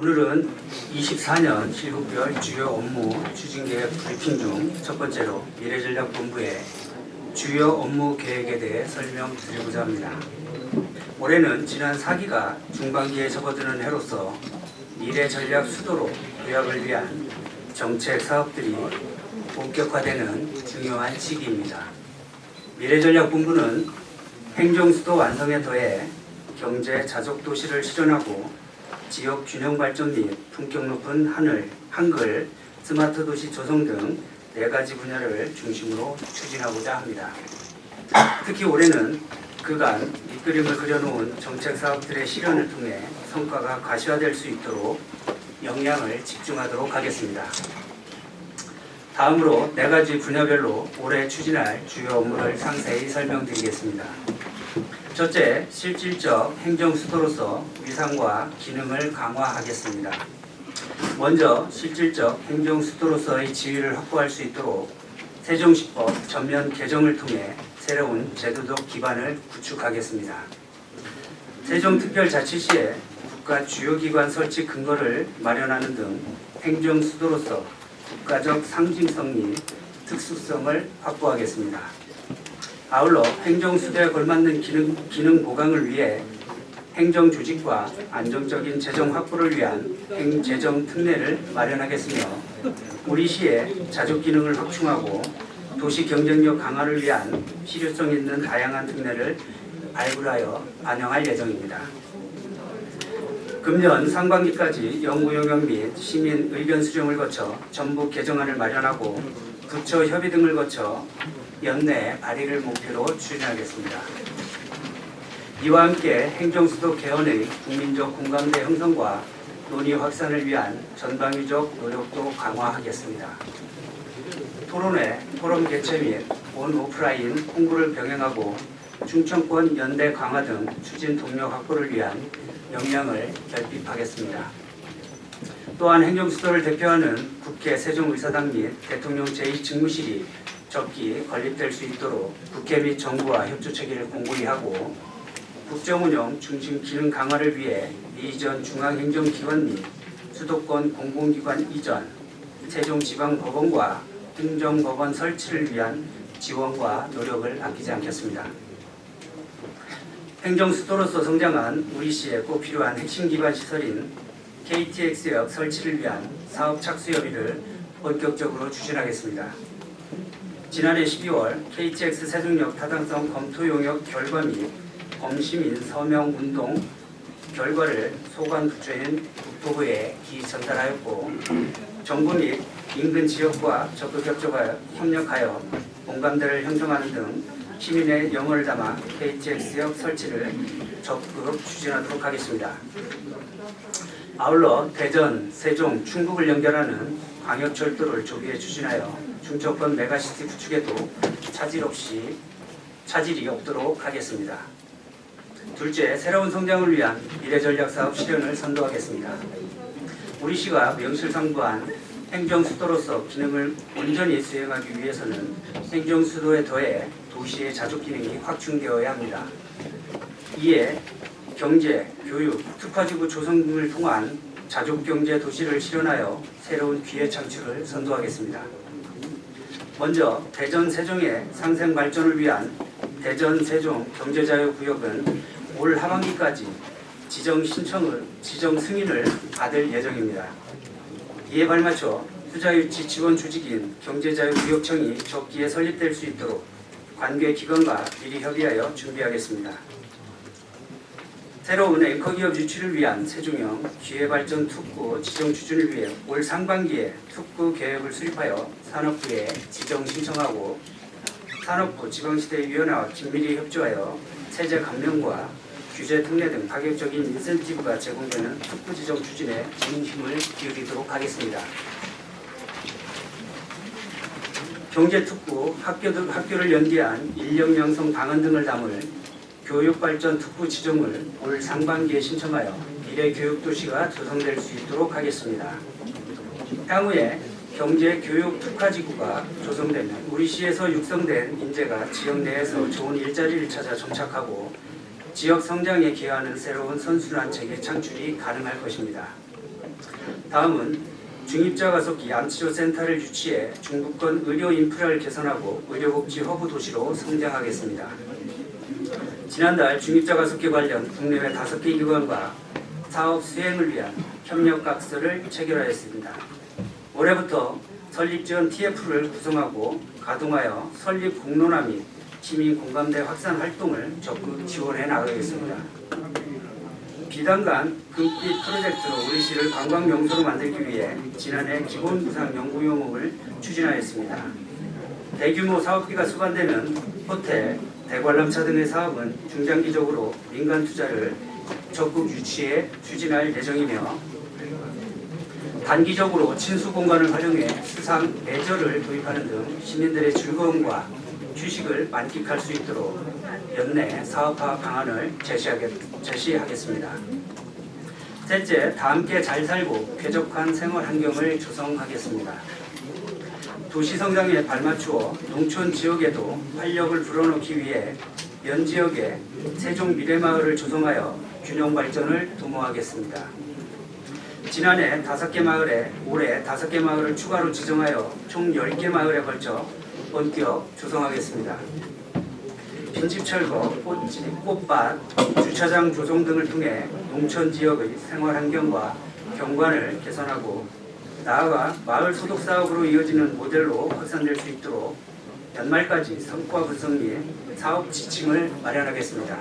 오늘은 24년 7개월 주요 업무 추진 계획 브리핑 중 첫 번째로 미래전략본부의 주요 업무 계획에 대해 설명드리고자 합니다. 올해는 지난 4기가 중반기에 접어드는 해로서 미래 전략 수도로 도약을 위한 정책 사업들이 본격화되는 중요한 시기입니다. 미래전략본부는 행정수도 완성에 더해 경제 자족 도시를 실현하고 지역 균형 발전 및 품격 높은 하늘, 한글, 스마트 도시 조성 등 네 가지 분야를 중심으로 추진하고자 합니다. 특히 올해는 그간 밑그림을 그려놓은 정책 사업들의 실현을 통해 성과가 가시화될 수 있도록 역량을 집중하도록 하겠습니다. 다음으로 네 가지 분야별로 올해 추진할 주요 업무를 상세히 설명드리겠습니다. 첫째, 실질적 행정 수도로서 위상과 기능을 강화하겠습니다. 먼저 실질적 행정 수도로서의 지위를 확보할 수 있도록 세종시법 전면 개정을 통해 새로운 제도적 기반을 구축하겠습니다. 세종특별자치시에 국가 주요 기관 설치 근거를 마련하는 등 행정 수도로서 국가적 상징성 및 특수성을 확보하겠습니다. 아울러 행정수도에 걸맞는 기능, 기능 보강을 위해 행정 조직과 안정적인 재정 확보를 위한 행 재정 특례를 마련하겠으며 우리 시의 자족 기능을 확충하고 도시 경쟁력 강화를 위한 실효성 있는 다양한 특례를 발굴하여 반영할 예정입니다. 금년 상반기까지 연구 용역 및 시민 의견 수렴을 거쳐 전북 개정안을 마련하고 부처 협의 등을 거쳐 연내 발의를 목표로 추진하겠습니다. 이와 함께 행정수도 개헌의 국민적 공감대 형성과 논의 확산을 위한 전방위적 노력도 강화하겠습니다. 토론회, 토론 개최 및 온 오프라인 홍보를 병행하고 충청권 연대 강화 등 추진 동력 확보를 위한 역량을 결핍하겠습니다. 또한 행정수도를 대표하는 국회 세종의사당 및 대통령 제2직무실이 적기 건립될 수 있도록 국회 및 정부와 협조 체계를 공고히 하고 국정운영 중심 기능 강화를 위해 이전 중앙행정기관 및 수도권 공공기관 이전, 세종지방법원과 행정법원 설치를 위한 지원과 노력을 아끼지 않겠습니다. 행정수도로서 성장한 우리 시에 꼭 필요한 핵심 기반 시설인 KTX역 설치를 위한 사업 착수 협의를 본격적으로 추진하겠습니다. 지난해 12월 KTX 세종역 타당성 검토 용역 결과 및 범시민 서명 운동 결과를 소관 부처인 국토부에 기 전달하였고 정부 및 인근 지역과 적극 협조하여 협력하여 공감대를 형성하는 등 시민의 영혼을 담아 KTX역 설치를 적극 추진하도록 하겠습니다. 아울러 대전, 세종, 충북을 연결하는 광역철도를 조기에 추진하여 중천권 메가시티 구축에도 차질 없이 차질이 없도록 하겠습니다. 둘째, 새로운 성장을 위한 미래전략 사업 실현을 선도하겠습니다. 우리 시가 명실상부한 행정수도로서 기능을 온전히 수행하기 위해서는 행정수도에 더해 도시의 자족 기능이 확충되어야 합니다. 이에 경제, 교육, 특화지구 조성 등을 통한 자족경제 도시를 실현하여 새로운 기회 창출을 선도하겠습니다. 먼저 대전 세종의 상생 발전을 위한 대전 세종 경제자유구역은 올 하반기까지 지정 신청을 지정 승인을 받을 예정입니다. 이에 발맞춰 투자유치 지원 조직인 경제자유구역청이 적기에 설립될 수 있도록 관계 기관과 미리 협의하여 준비하겠습니다. 새로운 앵커기업 유치를 위한 세종형 기회발전 특구 지정 추진을 위해 올 상반기에 특구 계획을 수립하여 산업부에 지정 신청하고 산업부 지방시대위원회와 긴밀히 협조하여 세제 감면과 규제 특례 등 파격적인 인센티브가 제공되는 특구 지정 추진에 진심을 기울이도록 하겠습니다. 경제특구, 학교들, 학교를 연계한 인력 양성 방안 등을 담을 교육발전 특구 지정을 올 상반기에 신청하여 미래 교육도시가 조성될 수 있도록 하겠습니다. 향후에 경제 교육 특화지구가 조성되면 우리 시에서 육성된 인재가 지역 내에서 좋은 일자리를 찾아 정착하고 지역 성장에 기여하는 새로운 선순환 체계 창출이 가능할 것입니다. 다음은 중입자 가속기 암치료 센터를 유치해 중부권 의료 인프라를 개선하고 의료복지 허브 도시로 성장하겠습니다. 지난달 중입자 가속기 관련 국내외 다섯 개 기관과 사업 수행을 위한 협력 각서를 체결하였습니다. 올해부터 설립 지원 TF를 구성하고 가동하여 설립 공론화 및 시민 공감대 확산 활동을 적극 지원해 나가겠습니다. 비단간 금빛 프로젝트로 우리 시를 관광 명소로 만들기 위해 지난해 기본 부상 연구 용역을 추진하였습니다. 대규모 사업비가 수반되는 호텔, 대관람차 등의 사업은 중장기적으로 민간 투자를 적극 유치해 추진할 예정이며 단기적으로 친수 공간을 활용해 수상 레저를 도입하는 등 시민들의 즐거움과 휴식을 만끽할 수 있도록 연내 사업화 방안을 제시하겠, 제시하겠습니다. 셋째, 다 함께 잘 살고 쾌적한 생활 환경을 조성하겠습니다. 도시 성장에 발맞추어 농촌 지역에도 활력을 불어넣기 위해 연 지역에 세종 미래마을을 조성하여 균형 발전을 도모하겠습니다. 지난해 다섯 개 마을에 올해 다섯 개 마을을 추가로 지정하여 총 10개 마을에 걸쳐 본격 조성하겠습니다. 빈집 철거, 꽃집, 꽃밭, 주차장 조성 등을 통해 농촌 지역의 생활 환경과 경관을 개선하고 나아가 마을 소독 사업으로 이어지는 모델로 확산될 수 있도록 연말까지 성과 분석 및 사업 지침을 마련하겠습니다.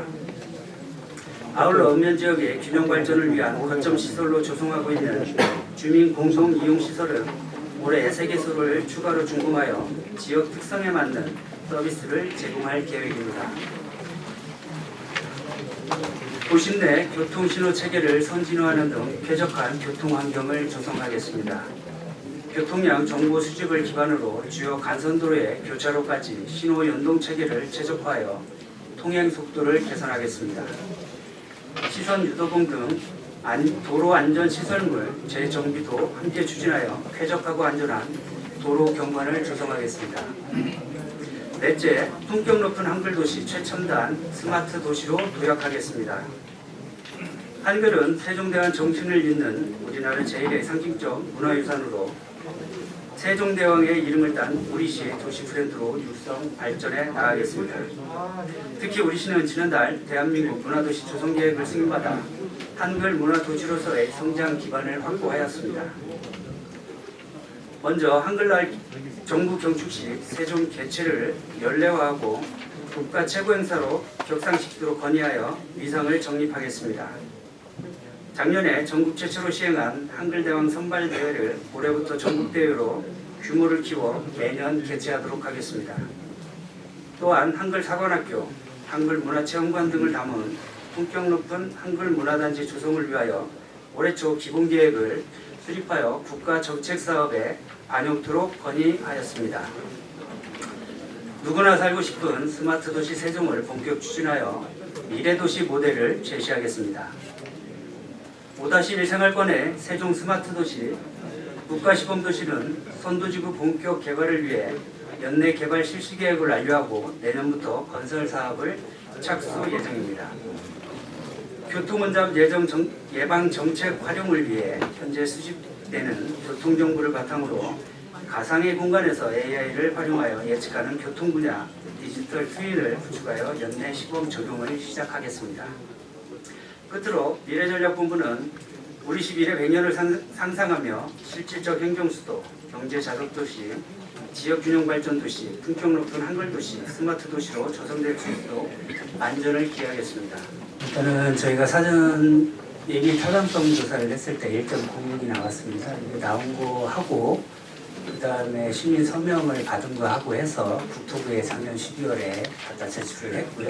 아울러 읍면 지역의 균형 발전을 위한 거점 시설로 조성하고 있는 주민 공동 이용 시설은 올해 세 개소를 추가로 준공하여 지역 특성에 맞는 서비스를 제공할 계획입니다. 도심 내 교통 신호 체계를 선진화하는 등 쾌적한 교통 환경을 조성하겠습니다. 교통량 정보 수집을 기반으로 주요 간선도로의 교차로까지 신호 연동 체계를 최적화하여 통행 속도를 개선하겠습니다. 시선 유도봉 등 안- 도로 안전 시설물 재정비도 함께 추진하여 쾌적하고 안전한 도로 경관을 조성하겠습니다. 넷째, 품격 높은 한글 도시 최첨단 스마트 도시로 도약하겠습니다. 한글은 세종대왕 정신을 잇는 우리나라 제일의 상징적 문화유산으로 세종대왕의 이름을 딴 우리시의 도시 브랜드로 육성 발전해 나가겠습니다. 특히 우리시는 지난달 대한민국 문화도시 조성계획을 승인받아 한글 문화도시로서의 성장 기반을 확보하였습니다. 먼저 한글날 정부 경축식 세종 개최를 연례화하고 국가 최고 행사로 격상시키도록 건의하여 위상을 정립하겠습니다. 작년에 전국 최초로 시행한 한글대왕 선발 대회를 올해부터 전국 대회로 규모를 키워 매년 개최하도록 하겠습니다. 또한 한글 사관학교, 한글 문화체험관 등을 담은 품격 높은 한글 문화단지 조성을 위하여 올해 초 기본 계획을 수립하여 국가 정책 사업에 반영토록 건의하였습니다. 누구나 살고 싶은 스마트 도시 세종을 본격 추진하여 미래 도시 모델을 제시하겠습니다. 5-1 생활권의 세종 스마트 도시 국가시범 도시는 선도지구 본격 개발을 위해 연내 개발 실시 계획을 완료하고 내년부터 건설 사업을 착수 예정입니다. 교통원잡 예정 정, 예방 정책 활용을 위해 현재 수집되는 교통 정보를 바탕으로 가상의 공간에서 AI를 활용하여 예측하는 교통 분야 디지털 트윈을 구축하여 연내 시범 적용을 시작하겠습니다. 끝으로 미래전략본부는 우리 시 미래 100년을 상상하며 실질적 행정수도, 경제 자극도시, 지역균형 발전 도시, 품격 높은 한글 도시, 스마트 도시로 조성될 수 있도록 안전을 기하겠습니다. 일단은 저희가 사전 얘기 타당성 조사를 했을 때 1.06이 나왔습니다. 이게 나온 거 하고 그 다음에 시민 서명을 받은 거 하고 해서 국토부에 작년 12월에 갖다 제출을 했고요.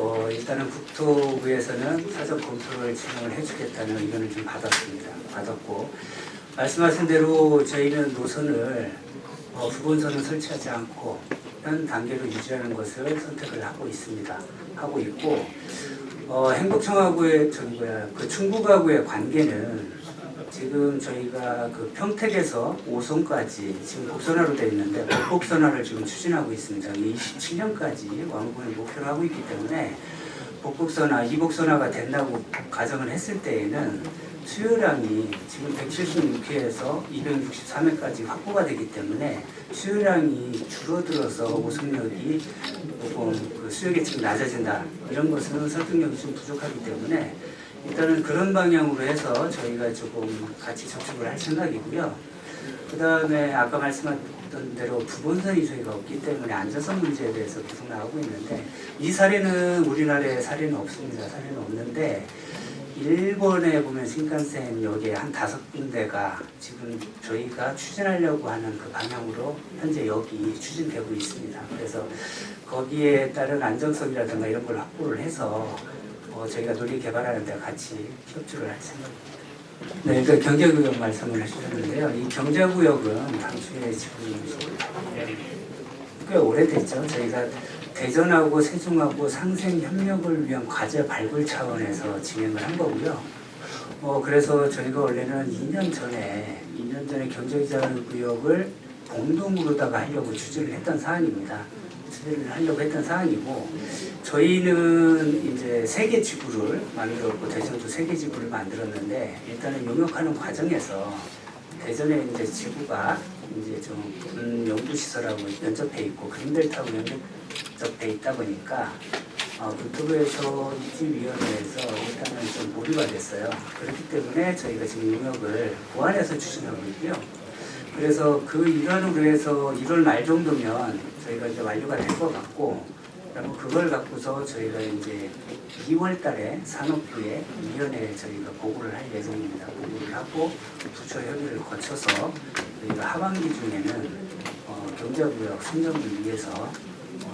어, 일단은 국토부에서는 사전 검토를 진행을 해주겠다는 의견을 좀 받았습니다. 받았고 말씀하신 대로 저희는 노선을 어, 부본선을 설치하지 않고 현 단계로 유지하는 것을 선택을 하고 있습니다. 하고 있고 어, 행복청하고의 저기 뭐야 그 충북하고의 관계는 지금 저희가 그 평택에서 오송까지 지금 곡선화로 되어 있는데 복복선화를 지금 추진하고 있습니다. 27년까지 완공을 목표로 하고 있기 때문에 복복선화, 이복선화가 된다고 가정을 했을 때에는 수요량이 지금 176회에서 263회까지 확보가 되기 때문에 수요량이 줄어들어서 오송력이 조금 그 수요 계층이 낮아진다 이런 것은 설득력이 좀 부족하기 때문에 일단은 그런 방향으로 해서 저희가 조금 같이 접촉을 할 생각이고요. 그 다음에 아까 말씀하셨던 대로 부본선이 저희가 없기 때문에 안전성 문제에 대해서 계속 나오고 있는데 이 사례는 우리나라에 사례는 없습니다. 사례는 없는데 일본에 보면 신칸센 역에 한 다섯 군데가 지금 저희가 추진하려고 하는 그 방향으로 현재 역이 추진되고 있습니다. 그래서 거기에 따른 안정성이라든가 이런 걸 확보를 해서 어, 저희가 논리 개발하는 데 같이 협조를 할 생각입니다. 네, 그 경제구역 말씀을 해주셨는데요. 이 경제구역은 당초에 지금 꽤 오래됐죠. 저희가 대전하고 세종하고 상생 협력을 위한 과제 발굴 차원에서 진행을 한 거고요. 어, 그래서 저희가 원래는 2년 전에 2년 전에 경제자구역을 공동으로다가 하려고 추진을 했던 사안입니다. 추진을 하려고 했던 사안이고 저희는 이제 세개 지구를 만들었고 대전도 세개 지구를 만들었는데 일단은 용역하는 과정에서 대전에 이제 지구가 이제 좀군 연구시설하고 연접해 있고 그린벨트하고 연접해 있다 보니까 어, 국토부에서 이지위원회에서 일단은 좀 보류가 됐어요. 그렇기 때문에 저희가 지금 용역을 보완해서 추진하고 있고요. 그래서 그 일환으로 해서 1월 말 정도면 저희가 이제 완료가 될 것 같고 그리고 그걸 갖고서 저희가 이제 2월 달에 산업부에 위원회에 저희가 보고를 할 예정입니다. 보고를 하고 부처 협의를 거쳐서 저희가 하반기 중에는 어, 경제구역 선정을 위해서 어,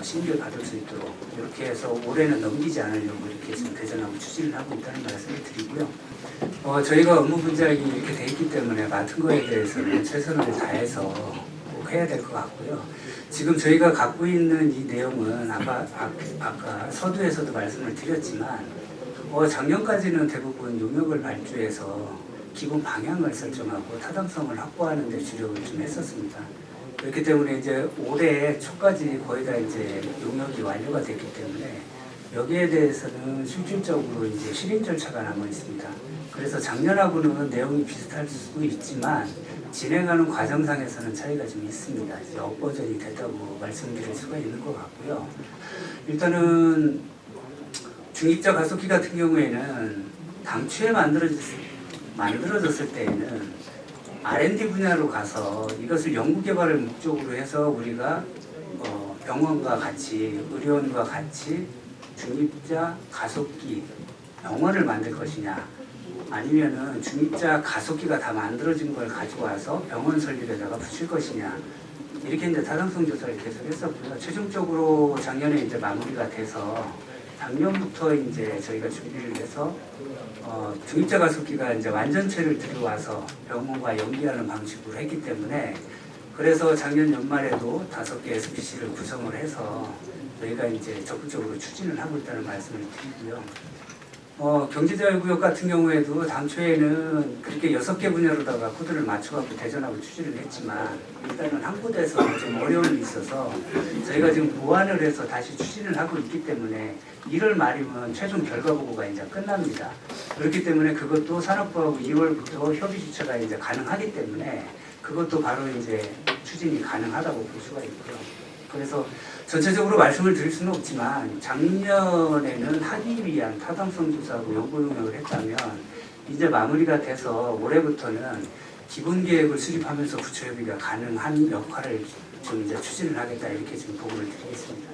신규를 받을 수 있도록 이렇게 해서 올해는 넘기지 않으려고 이렇게 지금 대전하고 추진을 하고 있다는 말씀을 드리고요. 어, 저희가 업무 분장이 이렇게 돼 있기 때문에 맡은 거에 대해서는 최선을 다해서 꼭 해야 될 것 같고요. 지금 저희가 갖고 있는 이 내용은 아까, 아, 아까 서두에서도 말씀을 드렸지만 어, 작년까지는 대부분 용역을 발주해서 기본 방향을 설정하고 타당성을 확보하는 데 주력을 좀 했었습니다. 그렇기 때문에 이제 올해 초까지 거의 다 이제 용역이 완료가 됐기 때문에 여기에 대해서는 실질적으로 이제 실행 절차가 남아 있습니다. 그래서 작년하고는 내용이 비슷할 수도 있지만 진행하는 과정상에서는 차이가 좀 있습니다. 이제 업버전이 됐다고 말씀드릴 수가 있는 것 같고요. 일단은 중입자 가속기 같은 경우에는 당초에 만들어졌, 만들어졌을 때에는 R&D 분야로 가서 이것을 연구 개발을 목적으로 해서 우리가 어, 병원과 같이 의료원과 같이 중입자 가속기 병원을 만들 것이냐 아니면은 중입자 가속기가 다 만들어진 걸 가지고 와서 병원 설립에다가 붙일 것이냐 이렇게 이제 타당성 조사를 계속 했었고요. 최종적으로 작년에 이제 마무리가 돼서 작년부터 이제 저희가 준비를 해서 어, 중입자 가속기가 이제 완전체를 들여와서 병원과 연기하는 방식으로 했기 때문에 그래서 작년 연말에도 다섯 개 SPC를 구성을 해서 저희가 이제 적극적으로 추진을 하고 있다는 말씀을 드리고요. 어, 경제자유구역 같은 경우에도 당초에는 그렇게 여섯 개 분야로다가 코드를 맞춰갖고 대전하고 추진을 했지만 일단은 한 곳에서 좀 어려움이 있어서 저희가 지금 보완을 해서 다시 추진을 하고 있기 때문에 1월 말이면 최종 결과 보고가 이제 끝납니다. 그렇기 때문에 그것도 산업부하고 2월부터 협의 주체가 이제 가능하기 때문에 그것도 바로 이제 추진이 가능하다고 볼 수가 있고요. 그래서 전체적으로 말씀을 드릴 수는 없지만 작년에는 하기 위한 타당성 조사하고 연구 용역을 했다면 이제 마무리가 돼서 올해부터는 기본 계획을 수립하면서 부처협의가 가능한 역할을 좀 이제 추진을 하겠다 이렇게 지금 보고를 드리겠습니다.